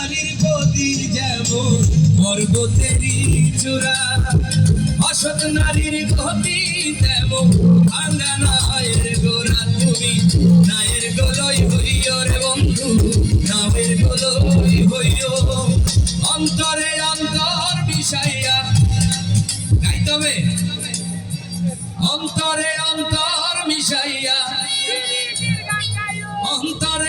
নারীর গতি যেমন, পর্বতেরই চূড়া। অসৎ নারীর গতি তেমন ভাঙা নায়ের গোড়া। তুমি নায়ের গোলই হইও রে বন্ধু নায়ের গোলই হইও। অন্তরে অন্তর মিশাইয়া গাই তবে। অন্তরে অন্তর মিশাইয়া অন্তর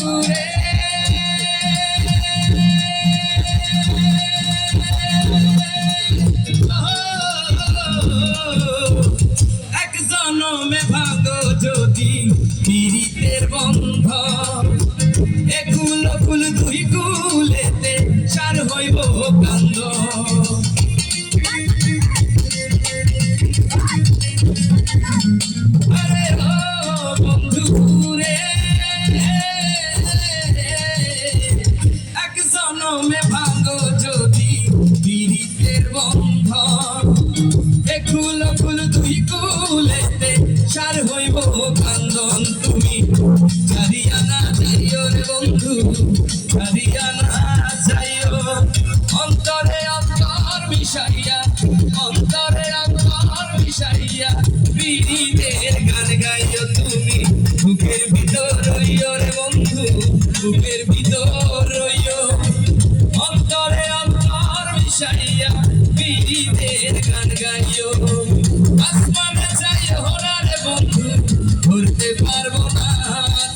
বন্ধু বন্ধ একুল কুল দুই কুলেতে সার হইব কান্দন তুমি। ছাড়িয়ানা যাইও রে বন্ধু ছাড়িয়ানা যাইও। অন্তরে অন্তর মিশাইয়া, অন্তরে অন্তর মিশাইয়া গান গাইও তুমি। বুকের ভিতর রইও রে বন্ধু, বুকের ভিতর রইও। অন্তরে অন্তর পীড়িতের গান গাইও। আসমানে যাই না রে বন্ধু ঘুরতে পারব না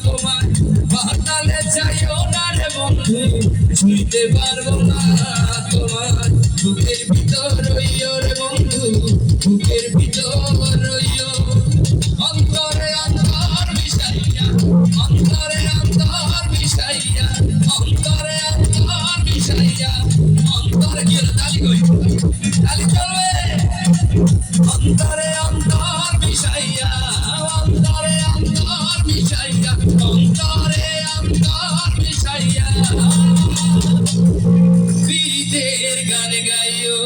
তোমার পাতালে যাই না রে বন্ধু, ছুঁইতে পারব না তোমার বুকের ভিতর রইও রে বন্ধু বুকের পীড়িতের গান গাইও।